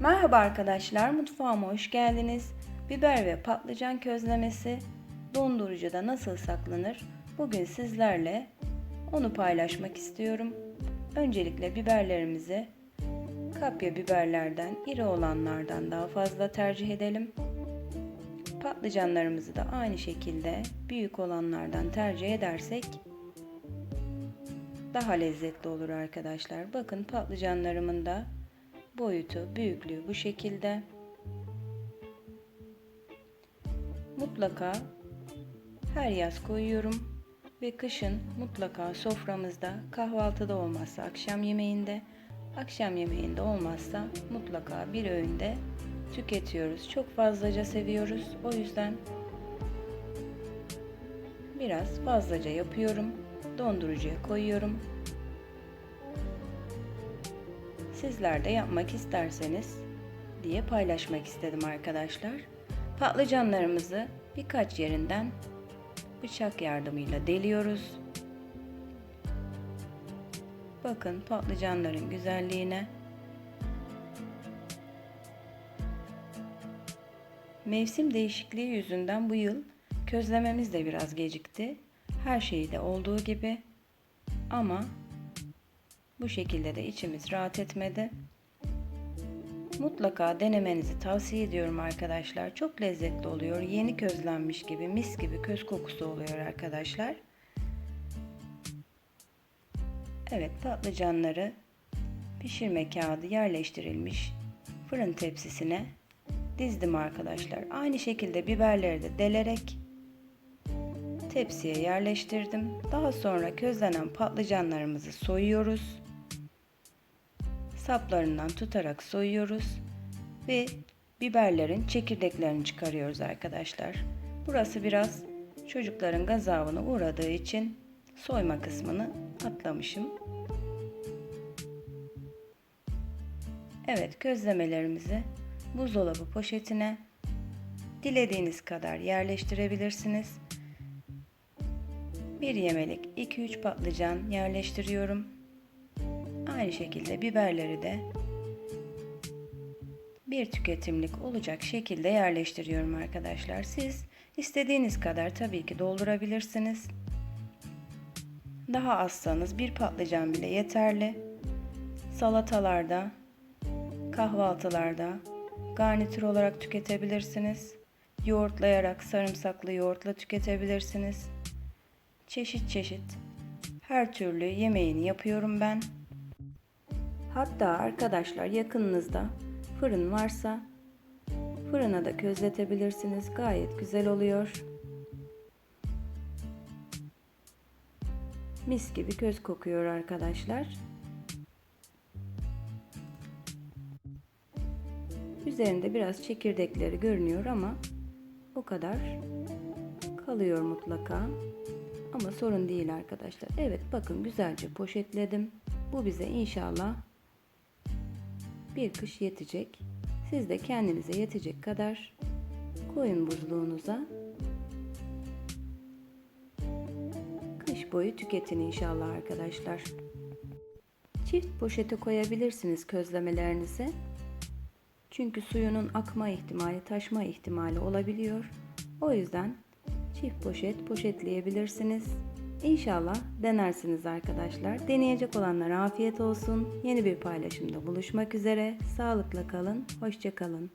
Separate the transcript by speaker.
Speaker 1: Merhaba arkadaşlar, mutfağıma hoş geldiniz. Biber ve patlıcan közlemesi dondurucuda nasıl saklanır? Bugün sizlerle onu paylaşmak istiyorum. Öncelikle biberlerimizi kapya biberlerden, iri olanlardan daha fazla tercih edelim. Patlıcanlarımızı da aynı şekilde büyük olanlardan tercih edersek daha lezzetli olur arkadaşlar. Bakın patlıcanlarımın da boyutu, büyüklüğü bu şekilde. Mutlaka her yaz koyuyorum ve kışın mutlaka soframızda kahvaltıda olmazsa akşam yemeğinde, akşam yemeğinde olmazsa mutlaka bir öğünde tüketiyoruz. Çok fazlaca seviyoruz. O yüzden biraz fazlaca yapıyorum. Dondurucuya koyuyorum. Sizler de yapmak isterseniz diye paylaşmak istedim arkadaşlar. Patlıcanlarımızı birkaç yerinden bıçak yardımıyla deliyoruz. Bakın patlıcanların güzelliğine. Mevsim değişikliği yüzünden bu yıl közlememiz de biraz gecikti. Her şeyde olduğu gibi ama bu şekilde de içimiz rahat etmedi. Mutlaka denemenizi tavsiye ediyorum arkadaşlar. Çok lezzetli oluyor. Yeni közlenmiş gibi, mis gibi köz kokusu oluyor arkadaşlar. Evet, patlıcanları pişirme kağıdı yerleştirilmiş fırın tepsisine dizdim arkadaşlar. Aynı şekilde biberleri de delerek tepsiye yerleştirdim. Daha sonra közlenen patlıcanlarımızı soyuyoruz saplarından tutarak soyuyoruz ve biberlerin çekirdeklerini çıkarıyoruz arkadaşlar. Burası biraz çocukların gazabına uğradığı için soyma kısmını atlamışım. Evet közlemelerimizi buzdolabı poşetine dilediğiniz kadar yerleştirebilirsiniz. Bir yemelik 2-3 patlıcan yerleştiriyorum. Aynı şekilde biberleri de bir tüketimlik olacak şekilde yerleştiriyorum arkadaşlar. Siz istediğiniz kadar tabii ki doldurabilirsiniz. Daha azsanız bir patlıcan bile yeterli. Salatalarda, kahvaltılarda garnitür olarak tüketebilirsiniz. Yoğurtlayarak sarımsaklı yoğurtla tüketebilirsiniz. Çeşit çeşit her türlü yemeğini yapıyorum ben. Hatta arkadaşlar yakınınızda fırın varsa fırına da közletebilirsiniz. Gayet güzel oluyor. Mis gibi köz kokuyor arkadaşlar. Üzerinde biraz çekirdekleri görünüyor ama o kadar kalıyor mutlaka. Ama sorun değil arkadaşlar. Evet bakın güzelce poşetledim. Bu bize inşallah bir kış yetecek. Siz de kendinize yetecek kadar koyun buzluğunuza. Kış boyu tüketin inşallah arkadaşlar. Çift poşete koyabilirsiniz közlemelerinizi. Çünkü suyunun akma ihtimali, taşma ihtimali olabiliyor. O yüzden çift poşet poşetleyebilirsiniz. İnşallah denersiniz arkadaşlar. Deneyecek olanlara afiyet olsun. Yeni bir paylaşımda buluşmak üzere. Sağlıkla kalın, hoşça kalın.